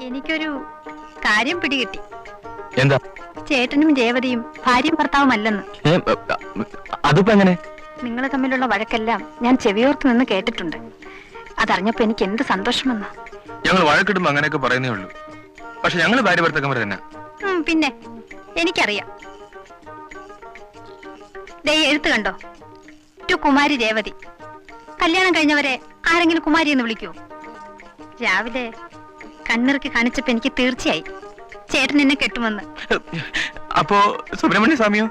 എനിക്കൊരു കാര്യം പിടികിട്ടി. എന്താ? ചേട്ടനും രേവതിയും ഭാര്യയും ഭർത്താവും അല്ലെന്ന് അതിപ്പോ എങ്ങനെ? നിങ്ങൾ തമ്മിലുള്ള വഴക്കെല്ലാം ഞാൻ ചെവിയോർത്ത് നിന്ന് കേട്ടിട്ടുണ്ട്. അതറിഞ്ഞപ്പോ എനിക്ക് എന്ത് സന്തോഷമെന്ന്. ഞങ്ങൾ വഴക്കിടുമ്പോ അങ്ങനെയൊക്കെ പറയുന്നേ ഉള്ളൂ. പക്ഷെ ഞങ്ങൾ ഭാര്യ ഭർത്താക്കന്മാർ തന്നെ. പിന്നെ എനിക്കറിയാം. ദേ എഴുത്ത് കണ്ടോ? ടു കുമാരി രേവതി. കല്യാണം കഴിഞ്ഞവരെ ആരെങ്കിലും കുമാരി എന്ന് വിളിക്കൂ രാവിലെ കണ്ണിറുക്കി കാണിച്ചപ്പോ എനിക്ക് തീർച്ചയായി. ചേട്ടൻ എന്നെ കെട്ടുമെന്ന്. അപ്പോ സുബ്രഹ്മണ്യ സ്വാമിയോ?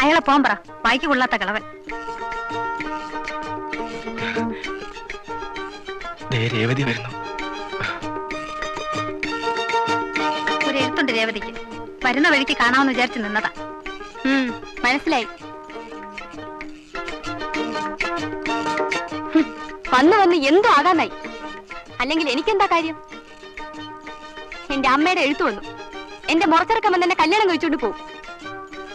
അയാളെ പോകാൻ പറ. വായിക്ക് കൊള്ളാത്ത കളവൻ. രേവതി വരുന്നു. ഒരു എഴുത്തുണ്ട് രേവതിക്ക്. വരുന്ന വഴിക്ക് കാണാമെന്ന് വിചാരിച്ചു നിന്നതാ. മനസ്സിലായി. വന്ന് വന്ന് എന്തോ ആകാനായി. അല്ലെങ്കിൽ എനിക്കെന്താ കാര്യം? എന്റെ അമ്മയുടെ എഴുത്തു വന്നു. എന്റെ മുറച്ചിറക്കമ്മ തന്നെ കല്യാണം കഴിച്ചോണ്ട് പോകും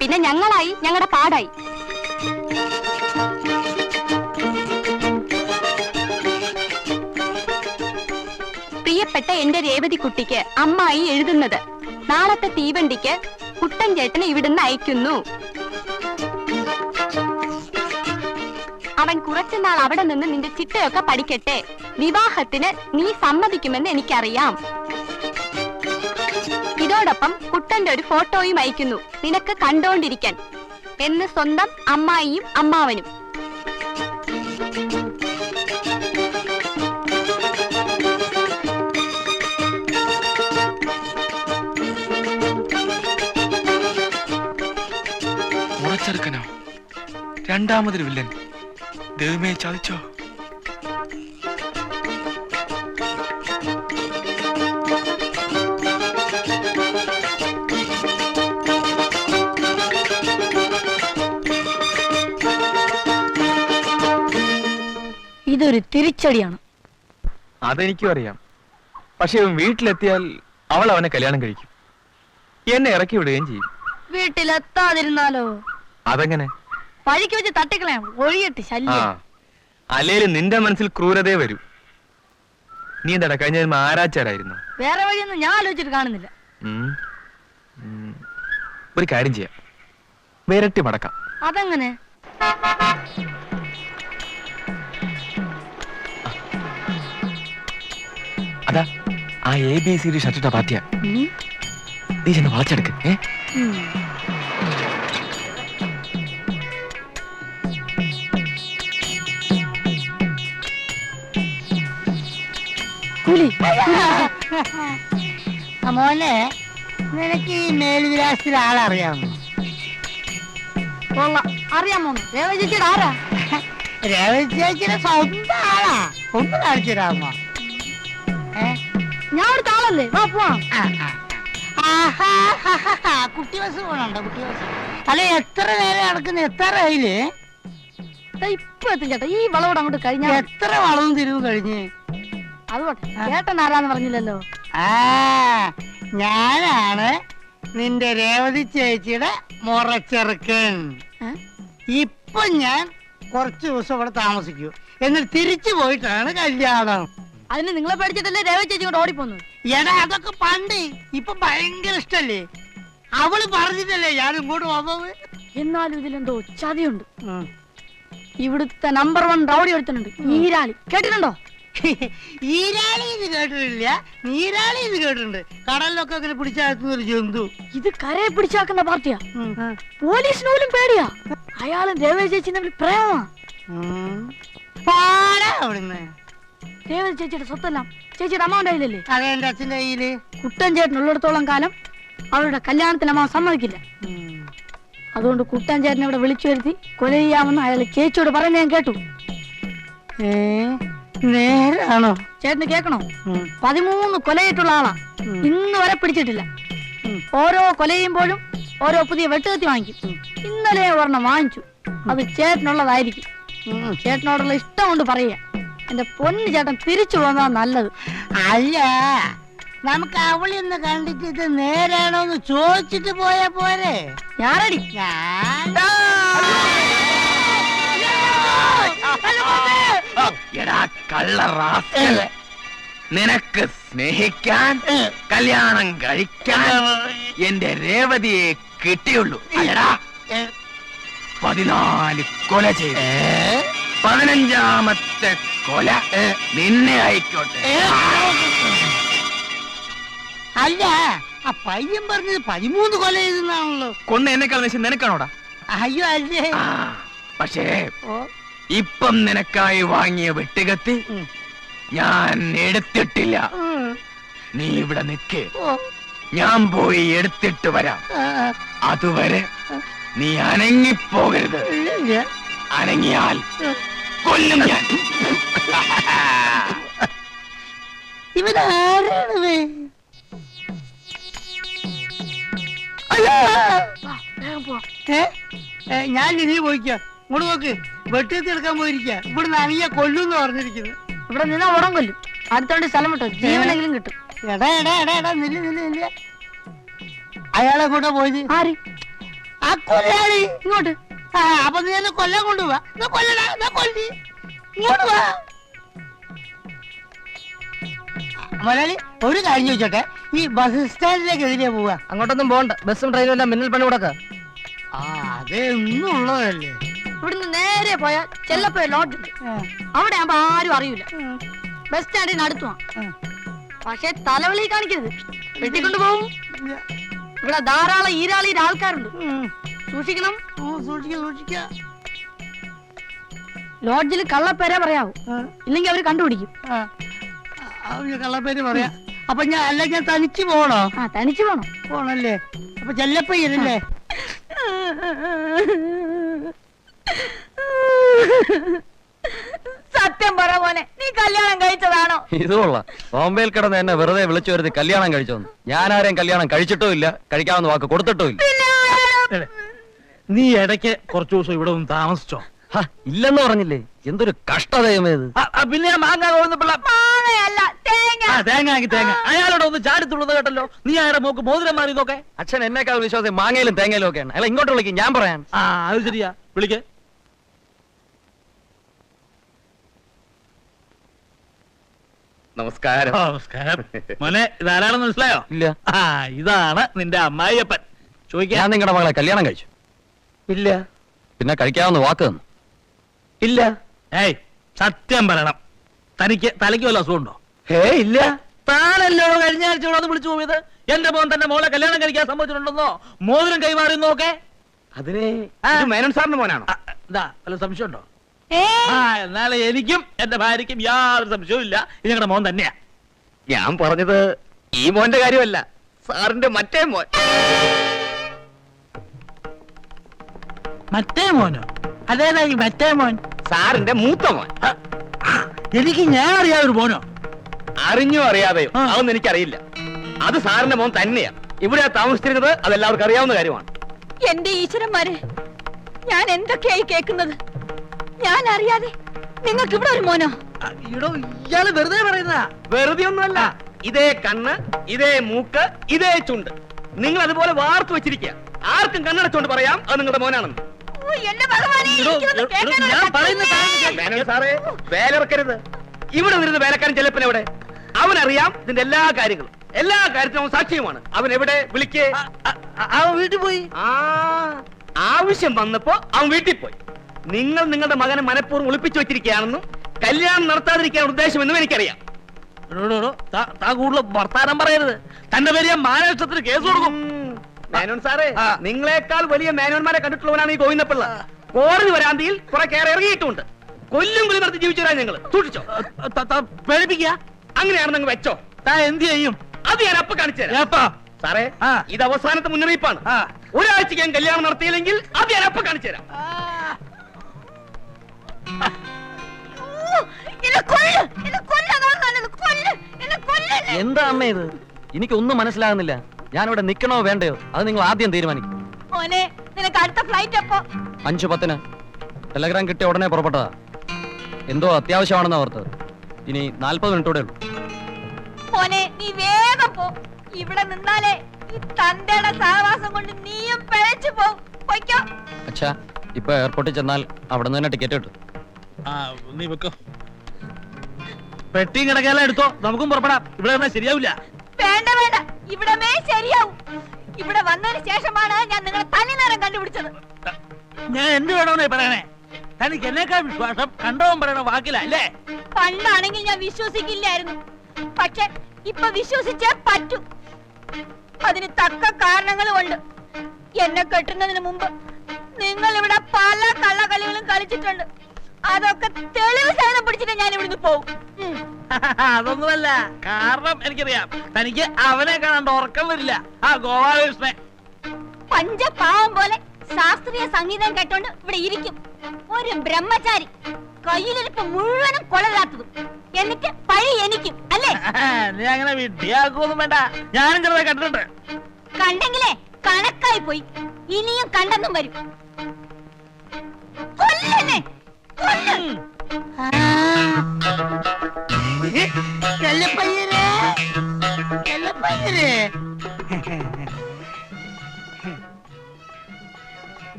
പിന്നെ ഞങ്ങളായി ഞങ്ങളുടെ പാടായി പ്രിയപ്പെട്ട എന്റെ രേവതി കുട്ടിക്ക് അമ്മായി എഴുതുന്നത്. നാളത്തെ തീവണ്ടിക്ക് കുട്ടൻ ചേട്ടനെ ഇവിടുന്ന് അയക്കുന്നു. അവൻ കുറച്ചുനാൾ അവിടെ നിന്ന് നിന്റെ ചിട്ടയൊക്കെ പഠിക്കട്ടെ. വിവാഹത്തിന് നീ സമ്മതിക്കുമെന്ന് എനിക്കറിയാം. ഇതോടൊപ്പം കുട്ടന്റെ ഒരു ഫോട്ടോയും അയക്കുന്നു. നിനക്ക് കണ്ടോണ്ടിരിക്കാൻ. എന്ന് സ്വന്തം അമ്മായിയും അമ്മാവനും. രണ്ടാമതൊരു വില്ലൻ. ദൈവമേ ചതിച്ചോ? ഇതൊരു തിരിച്ചടിയാണ്. അതെനിക്കും അറിയാം. പക്ഷെ ഇവൻ വീട്ടിലെത്തിയാൽ അവൾ അവനെ കല്യാണം കഴിക്കും. എന്നെ ഇറക്കി വിടുകയും ചെയ്യും. വീട്ടിലെത്താതിരുന്നാലോ? അതെങ്ങനെ? പഴിക്ക് വെച്ച് തട്ടിക്കളയാം. ഒഴിയട്ട് ആ. ശല്യം അല്ലേലും നിന്റെ മനസ്സിൽ ക്രൂരതയെ വരൂ. നീ എന്താടാ കഴിഞ്ഞ ജന്മം ആരാച്ചാരായിരുന്നു? വേറെ വഴിയൊന്നും ഞാൻ ആലോചിച്ചിട്ട് കാണുന്നില്ല. ഉം. ഉം. ഒരു കാര്യം ചെയ്യാം. വിരട്ടി മടക്കാം. അതെങ്ങനെ? ആ എ ബി സി ഡി ഷർട്ടിട്ട പാർട്ടിയാ. നീ ചെന്ന് വളച്ചെടുക്ക് ഏ? മോനെ നിനക്ക് ഈ മേൽവിലാസത്തിൽ ആളറിയാമോ? കൊള്ളാം. അറിയാമോ രേവ ചേച്ചിയുടെ ആരാ? രേവതി ചേച്ചിയുടെ സ്വന്തം ആളാ. ഒന്ന് കാണിച്ചു തരാമോ? ഏ? ഞാൻ ഒരു താളല്ലേ? വാ പോവാം. കുട്ടി ബസ് പോണുണ്ടോ? കുട്ടി ബസ്. അല്ല എത്ര നേരം നടക്കുന്ന? എത്ര ആയില്ലേ ദേ ഇപ്പൊ എത്തും ചേട്ടാ. ഈ വളവോട് അങ്ങോട്ട് കഴിഞ്ഞ എത്ര വളവും തിരിവ് കഴിഞ്ഞ്? അത് ചേട്ടൻ ആരാന്ന് പറഞ്ഞില്ലല്ലോ? ആ ഞാനാണ് നിന്റെ രേവതി ചേച്ചിയുടെ മുറച്ചെറുക്കൻ? ഇപ്പൊ ഞാൻ കുറച്ച് ദിവസം ഇവിടെ താമസിക്കൂ. എന്നിട്ട് തിരിച്ചു പോയിട്ടാണ് കല്യാണം. അതിന് നിങ്ങളെ പഠിച്ചിട്ടല്ലേ രേവ ചേച്ചി കൊണ്ട് ഓടിപ്പോന്നു എടാ അതൊക്കെ പണ്ട് ഇപ്പൊ ഭയങ്കര ഇഷ്ടല്ലേ? അവൾ പറഞ്ഞിട്ടല്ലേ ഞാൻ ഇങ്ങോട്ട് വന്നത്? എന്നാലും ഇതിലെന്തോ ചതിയുണ്ട്. ഇവിടുത്തെ നമ്പർ വൺ റൗഡി ഒരുത്തനുണ്ട്. ഈരാളി. കേട്ടിട്ടുണ്ടോ? ഈരാളി ഇത് കേട്ടിട്ടില്ല. നീരാളി ഇത് കേട്ടിട്ടുണ്ട്. കടലിലൊക്കെ അങ്ങനെ പിടിച്ചാക്കുന്ന ഒരു ജന്തു. ഇത് കരയെ പിടിച്ചാക്കുന്ന പാർട്ടിയാ. പോലീസിനോലും പോലീസിന് പോലും പേടിയാ. അയാളും രേവ ചേച്ചി തമ്മിൽ പ്രേമമാ. പാടാ അവിടുന്ന്. ചേച്ചിയുടെ സ്വത്തെല്ലാം? ചേച്ചിയുടെ അമ്മാവന്റെ കയ്യിലല്ലേ അതെ എന്റെ അച്ഛന്റെ കയ്യിൽ. കുട്ടൻ ചേട്ടൻ ഉള്ളിടത്തോളം കാലം അവരുടെ കല്യാണത്തിന് അമ്മാവൻ സമ്മതിക്കില്ല. അതുകൊണ്ട് കുട്ടൻ ചേട്ടനെ ഇവിടെ വിളിച്ചു വരുത്തി കൊല ചെയ്യാമെന്ന് അയാൾ ചേച്ചിയോട് പറയുന്നത് ഞാൻ കേട്ടു. ഏ നേരാണോ? ചേട്ടന് കേൾക്കണോ? ഉം. പതിമൂന്ന് കൊലയിട്ടുള്ള ആളാ. ഇന്ന് വരെ പിടിച്ചിട്ടില്ല. ഓരോ കൊല ചെയ്യുമ്പോഴും ഓരോ പുതിയ വെട്ടുകത്തി വാങ്ങിക്കും. ഇന്നലെ ഒരെണ്ണം വാങ്ങിച്ചു. അത് ചേട്ടനുള്ളതായിരിക്കും. ഉം. ചേട്ടനോടുള്ള ഇഷ്ടം കൊണ്ട് പറയുക. എന്റെ പൊന്നു ചേട്ടൻ തിരിച്ചു പോന്നാ നല്ലത്. അല്ല നമുക്ക് അവളി ഒന്ന് കണ്ടിട്ട് ഇത് നേരാണോ എന്ന് ചോദിച്ചിട്ട് പോയാ പോരെ. ഞാനടി. എടാ കള്ള. നിനക്ക് സ്നേഹിക്കാൻ കല്യാണം കഴിക്കാൻ എന്റെ രേവതിയെ കിട്ടിയുള്ളൂ. ഏ, പതിനാല് കൊല ചെയ്ത്. പതിനഞ്ചാമത്തെ കൊല നിന്നെ ആയിക്കോട്ടെ. അല്ല ആ പയ്യൻ പറഞ്ഞത് പതിമൂന്ന് കൊല ചെയ്തെന്നാണല്ലോ കൊന്ന എന്നെക്കാൾ വെച്ച് നിനക്കാണോടാ? അയ്യോ അല്ലേ? പക്ഷേ ഇപ്പം നിനക്കായി വാങ്ങിയ വെട്ടുകത്തി ഞാൻ എടുത്തിട്ടില്ല. നീ ഇവിടെ നിൽക്ക് ഞാൻ പോയി എടുത്തിട്ട് വരാം. അതുവരെ നീ അനങ്ങിപ്പോകരുത്. അനങ്ങിയാൽ കൊല്ലും ഞാൻ. ഏ, ഞാൻ ഇനി പോയിക്ക. ഇങ്ങോട്ട് നോക്ക്. വെട്ടിയെത്തി എടുക്കാൻ പോയിരിക്ക. ഇവിടുന്ന് അനിയ കൊല്ലുന്ന് പറഞ്ഞിരിക്കുന്നു. ഇവിടെ നിന്ന ഉടം കൊല്ലും. അടുത്തോണ്ട് സ്ഥലം വിട്ടോ. ജീവനെങ്കിലും കിട്ടും. എടാ എടാ എടാ എടാ നില്ല നില്ല നില്ല. അയാളെ കൂടെ പോയി ആര്? ആ കൊല്ലാളി ഇങ്ങോട്ട്. അപ്പൊ നീ എന്നെ കൊല്ലം കൊണ്ടുപോവാ. കൊല്ലടാ കൊല്ലി. ഇങ്ങോട്ട് വാ. മലയാളി ഒരു കാര്യം ചോദിച്ചോട്ടെ? ഈ ബസ് സ്റ്റാൻഡിലേക്ക് എതിരെ പോവാ അങ്ങോട്ടൊന്നും പോകണ്ട ബസ്സും ട്രെയിനും എല്ലാം മിന്നൽ പണി കൊടുക്ക ആ അതേ ഒന്നും ഉള്ളതല്ലേ? ഇവിടുന്ന് നേരെ പോയാൽ ചെല്ലപ്പോ ലോഡ്ജ് അവിടെ ആകുമ്പോ ആരും അറിയില്ല ബസ് സ്റ്റാൻഡിന് അടുത്തുവാ ഉം. പക്ഷെ തലവളി കാണിക്കരുത്. വെട്ടിക്കൊണ്ട് പോവും. ഇവിടെ ധാരാളം ഈരാളിയുടെ ആൾക്കാരുണ്ട്. സൂക്ഷിക്കണം. ലോഡ്ജിൽ കള്ളപ്പേരെ പറയാവൂ. ഇല്ലെങ്കിൽ അവർ കണ്ടുപിടിക്കും. കള്ളപ്പേര് പറയാ. അപ്പൊ ഞാൻ അല്ല ഞാൻ തനിച്ച് പോണോ? ആ തനിച്ചു പോണം. പോണല്ലേ? അപ്പൊ ചെല്ലപ്പയ്യനല്ലേ സത്യം പറ മോനെ നീ കല്യാണം കഴിച്ചതാണോ? ഇതുള്ള ബോംബെയിൽ കിടന്ന് എന്നെ വെറുതെ വിളിച്ചു വരുത്തി കല്യാണം കഴിച്ചോന്ന്. ഞാൻ ആരെയും കല്യാണം കഴിച്ചിട്ടോ ഇല്ല കഴിക്കാവുന്ന വാക്ക് കൊടുത്തിട്ടും ഇല്ല. നീ ഇടയ്ക്ക് കുറച്ചു ദിവസം ഇവിടെ ഒന്ന് താമസിച്ചോ. ഇല്ലെന്ന് പറഞ്ഞില്ലേ? എന്തൊരു കഷ്ടതയമേ ഇത്. ആ, ആ, പിന്നെ ഞാൻ മാങ്ങ മാങ്ങയല്ല തേങ്ങ. ആ തേങ്ങ അയാളോട് ഒന്ന് ചാടിത്തുള്ളത് കേട്ടല്ലോ. നീ അയാളുടെ മോക്ക് മോതിരം മാറി നോക്കെ. അച്ഛൻ എന്നെക്കാൾ വിശ്വാസം മാങ്ങയിലും തേങ്ങയിലും ഒക്കെയാണ്. അല്ല ഇങ്ങോട്ട് വിളിക്കും ഞാൻ പറയാൻ ആ അത് ശരിയാ. വിളിക്കേ. നമസ്കാരം. നമസ്കാരം. മോനെ ഇതാരാണെന്ന് മനസ്സിലായോ? ഇല്ല. ആ ഇതാണ് നിന്റെ അമ്മായിയപ്പൻ. ചോദിക്കാൻ ഞാൻ നിങ്ങളുടെ മകളെ കല്യാണം കഴിച്ചു. ഇല്ല. പിന്നെ കഴിക്കാവുന്ന വാക്ക് തന്നു. ഇല്ല. ഏയ് സത്യം പറയണം. തനിക്ക് തലയ്ക്ക് വല്ല അസുഖമുണ്ടോ? ഹേ ഇല്ല. താനല്ലോ കഴിഞ്ഞ ആഴ്ച ഇവിടെ വന്ന് വിളിച്ചു പോയത്? എന്റെ മോൻ തന്നെ മോളെ കല്യാണം കഴിക്കാൻ സംഭവിച്ചിട്ടുണ്ടെന്നോ മോതിരം കൈമാറി നോക്കെ. അതിനെ ആ. ഇത് മേനോൻ സാറിന്റെ മോനാണോ? എന്താ വല്ല സംശയമുണ്ടോ? ആ എന്നാലും എനിക്കും എന്റെ ഭാര്യയ്ക്കും യാതൊരു സംശയവും ഇല്ല. ഇത് ഞങ്ങളുടെ മോൻ തന്നെയാ. ഞാൻ പറഞ്ഞത് ഈ മോന്റെ കാര്യമല്ല. സാറിന്റെ മറ്റേ മോൻ. മറ്റേ മോനോ? അതേതാ ഈ മറ്റേ മോൻ? സാറിന്റെ മൂത്ത മോൻ. എനിക്ക് ഞാൻ അറിയാതെ ഒരു മോനോ? അറിഞ്ഞോ അറിയാതെയോ? ആ. അതൊന്നും എനിക്കറിയില്ല. അത് സാറിന്റെ മോൻ തന്നെയാ. ഇവിടെ താമസിച്ചിരുന്നത് അതെല്ലാവർക്കും അറിയാവുന്ന കാര്യമാണ്. എന്റെ ഈശ്വരന്മാരെ ഞാൻ എന്തൊക്കെയായി കേൾക്കുന്നത്? ഞാൻ അറിയാതെ നിങ്ങൾക്ക് ഇവിടെ ഒരു മോനോ? ആ, ഇടോ ഇയാൾ വെറുതെ പറയുന്നതാ. വെറുതെ ഒന്നുമല്ല. ഇതേ കണ്ണ് ഇതേ മൂക്ക് ഇതേ ചുണ്ട്. നിങ്ങൾ അതുപോലെ വാർത്തു വെച്ചിരിക്കുക. ആർക്കും കണ്ണടച്ചുകൊണ്ട് പറയാം അത് നിങ്ങളുടെ മോനാണെന്ന്. സാറേ ഇവിടെ വരുന്ന വേലക്കാരൻ ചെല്ലപ്പൻ എവിടെ? അവനറിയാം ഇതിന്റെ എല്ലാ കാര്യങ്ങളും. എല്ലാ കാര്യത്തിനും അവൻ സാക്ഷ്യമാണ്. അവൻ എവിടെ? വിളിക്കേ. അവൻ വീട്ടിൽ പോയി. ആ ആവശ്യം വന്നപ്പോ അവൻ വീട്ടിൽ പോയി. നിങ്ങൾ നിങ്ങളുടെ മകനെ മനഃപൂർവം ഒളിപ്പിച്ചു വെച്ചിരിക്കുകയാണെന്നും കല്യാണം നടത്താതിരിക്കാൻ ഉദ്ദേശമെന്നും എനിക്കറിയാം. ഭർത്താനം താ- കൂടുതൽ വർത്താനം പറയരുത്. തന്റെ പേര് ഞാൻ മാനനഷ്ടത്തിന് കേസ് കൊടുക്കും. മേനോൻ സാറേ നിങ്ങളെക്കാൾ വലിയ മേനോന്മാരെ കണ്ടിട്ടുള്ളവനാണ് ഈ ഗോവിന്ദപ്പിള്ള കോടതി വരാന്തിയിൽ കുറെ കയറി ഇറങ്ങിയിട്ടുണ്ട്. കൊല്ലും കൊല്ലും നടത്തി ജീവിച്ചവരാ ഞങ്ങൾ സൂക്ഷിച്ചോ? പേടിപ്പിക്കുക. അങ്ങനെയാണ് നിങ്ങൾ വെച്ചോ. താ എന്ത് ചെയ്യും? അത് ഞാൻ അപ്പൊ കാണിച്ചു സാറേ. ഇത് അവസാനത്തെ മുന്നറിയിപ്പാണ്. ആ. ഒരാഴ്ചക്ക് ഞാൻ കല്യാണം നടത്തിയില്ലെങ്കിൽ അത് ഞാൻ അപ്പൊ കാണിച്ചു തരാം. എന്താ അമ്മ ഇത്? എനിക്കൊന്നും മനസ്സിലാകുന്നില്ല. ഞാൻ ഇവിടെ നിൽക്കണോ വേണ്ടയോ? അത് നിങ്ങൾ ആദ്യം തീരുമാനിക്കും. മോനെ നിനക്ക് അടുത്ത ഫ്ലൈറ്റ് അപ്പോ അഞ്ചു പത്തിന്. ടെലഗ്രാം കിട്ടിയ ഉടനെ പുറപ്പെട്ടതാ. എന്തോ അത്യാവശ്യമാണെന്ന് ഓർത്തത്. ഇനി നാൽപ്പത് മിനിറ്റോടെ ഉള്ളൂ. മോനെ നീ വേഗം പോ. ഇവിടെ നിന്നാലേ ഈ തന്തയുടെ സഹവാസം കൊണ്ട് നീയും പിഴച്ചു പോകും പൊയ്ക്കോ. അച്ഛാ ഇപ്പൊ എയർപോർട്ടിൽ ചെന്നാൽ അവിടെ നിന്ന് തന്നെ ടിക്കറ്റ് കിട്ടും. ആ നീ വെക്കോ പെട്ടിയും കിടക്കാല എടുത്തോ. നമുക്കും പുറപ്പെടാം. ഇവിടെ ശരിയാവില്ല. വേണ്ട വേണ്ട. ഇവിടമേ ശരിയാവും. ഇവിടെ വന്നതിന് ശേഷമാണ് ഞാൻ നിങ്ങളെ തനിനേരം കണ്ടുപിടിച്ചത്. ഞാൻ എന്ത് വേണമെന്നേ പറയണേ? തനിക്ക് എന്നേക്കാൾ വിശ്വാസം കണ്ടവൻ പറയണ വാക്കിലല്ലേ പണ്ടാണെങ്കിൽ ഞാൻ വിശ്വസിക്കില്ലായിരുന്നു. പക്ഷെ ഇപ്പൊ വിശ്വസിച്ചേ പറ്റൂ. അതിന് തക്ക കാരണങ്ങളുമുണ്ട് എന്നെ കെട്ടുന്നതിന് മുമ്പ് നിങ്ങൾ ഇവിടെ പല കള്ളകളികളും കളിച്ചിട്ടുണ്ട്. അതൊക്കെ തെളിവ് സാധനം പിടിച്ചിട്ട് ഞാൻ ഇവിടുന്ന് പോകും അതൊന്നുമല്ല. കാരണം എനിക്കറിയാം. തനിക്ക് അവനെ കാണാണ്ട് ഉറക്കം വരില്ല. ആ ഗോപാലകൃഷ്ണൻ. പഞ്ചപാവം പോലെ ശാസ്ത്രീയ സംഗീതം കേട്ടോണ്ട് ഇവിടെ ഇരിക്കും. ഒരു ബ്രഹ്മചാരി കയ്യിലിരിപ്പ് മുഴുവനും കൊളരാത്തതും എന്നിട്ട് പഴി എനിക്കും അല്ലേ? നീ അങ്ങനെ വിഡ്ഢിയാക്കൊന്നും വേണ്ട. ഞാനും ചെറുതായി കണ്ടിട്ടുണ്ട്. കണ്ടെങ്കിലേ കണക്കായി പോയി. ഇനിയും കണ്ടെന്നും വരും. കൊല്ലനെ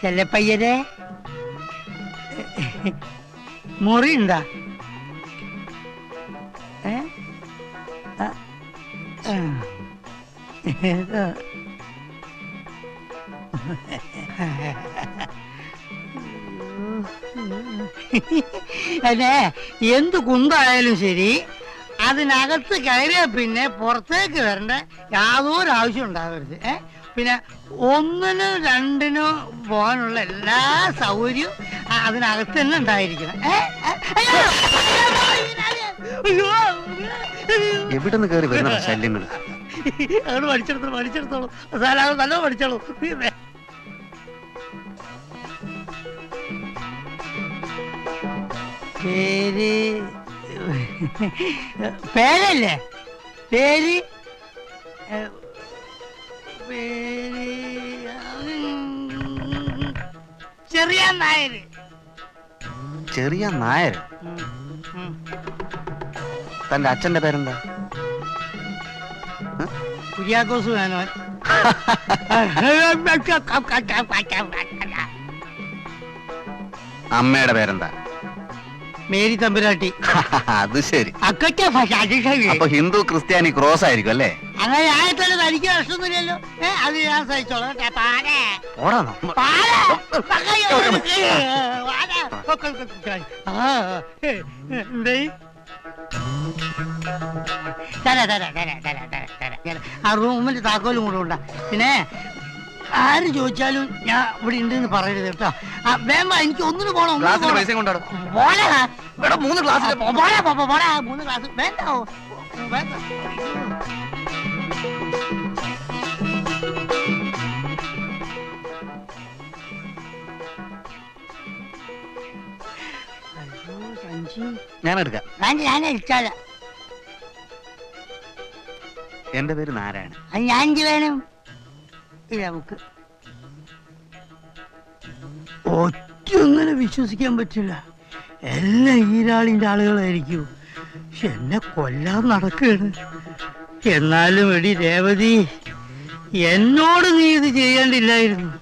ചെല്ലപ്പയ്യനെ മുറി ഉണ്ടാ ഏ? അതെ എന്ത് കുന്തായാലും ശരി. അതിനകത്ത് കയറിയാൽ പിന്നെ പുറത്തേക്ക് വരേണ്ട യാതൊരു ആവശ്യം ഉണ്ടാകരുത് ഏ? പിന്നെ ഒന്നിനും രണ്ടിനും പോകാനുള്ള എല്ലാ സൗകര്യവും അതിനകത്ത് തന്നെ ഉണ്ടായിരിക്കണം എവിടെന്ന്! എവിടെ നിന്ന് കയറി വരുന്ന ശല്യങ്ങൾ? അങ്ങോട്ട് പഠിച്ചെടുത്തോളൂ പഠിച്ചെടുത്തോളൂ. സാലാവ് നല്ല പഠിച്ചോളൂ. പേര് പേരല്ലേ? പേര്? പേര് ചെറിയ നായര്. ചെറിയ നായർ. തന്റെ അച്ഛന്റെ പേരെന്താ? കുര്യാക്കോസ് വേണോ? അമ്മയുടെ പേരെന്താ? മേരി തമ്പുരാട്ടി. അത് ശരി. അപ്പൊ ഹിന്ദു ക്രിസ്ത്യാനി ക്രോസ് ആയിരിക്കും അല്ലേ? അങ്ങനെ തനിക്ക് പ്രശ്നമൊന്നുമില്ലല്ലോ. അത് ഞാൻ സഹിച്ചോളാം തരാം, തരാം, തരാം, തരാം, തരാം, തരാം. ആ റൂമിന്റെ താക്കോലും കൂടെ ഉണ്ടാ? പിന്നെ ആര് ചോദിച്ചാലും ഞാൻ ഇവിടെ ഉണ്ടെന്ന് പറയരുത് കേട്ടോ. വേണ്ട എനിക്ക് ഒന്നിന് പോണം ക്ലാസ് പോണം. പൈസയും പോടാ. ഇവിടെ മൂന്ന് ഗ്ലാസ്സിലെ ആ, പോടാ, പോ, പോ, പോടാ. മൂന്ന് ക്ലാസ്. വേണ്ട വേണ്ട. ഞാൻ എടുക്കാം. ഞാൻ അടിച്ചാല എന്റെ പേര് നാരായണൻ. ഞാൻ വേണം? ഇല്ല നമുക്ക്. ഒറ്റൊന്നിനെ വിശ്വസിക്കാൻ പറ്റില്ല. എല്ലാം ഈരാളിന്റെ ആളുകളായിരിക്കും. എന്നെ കൊല്ലാൻ നടക്കുകയാണ്. എന്നാലും എടി രേവതി എന്നോട് നീ ഇത് ചെയ്യേണ്ടില്ലായിരുന്നു.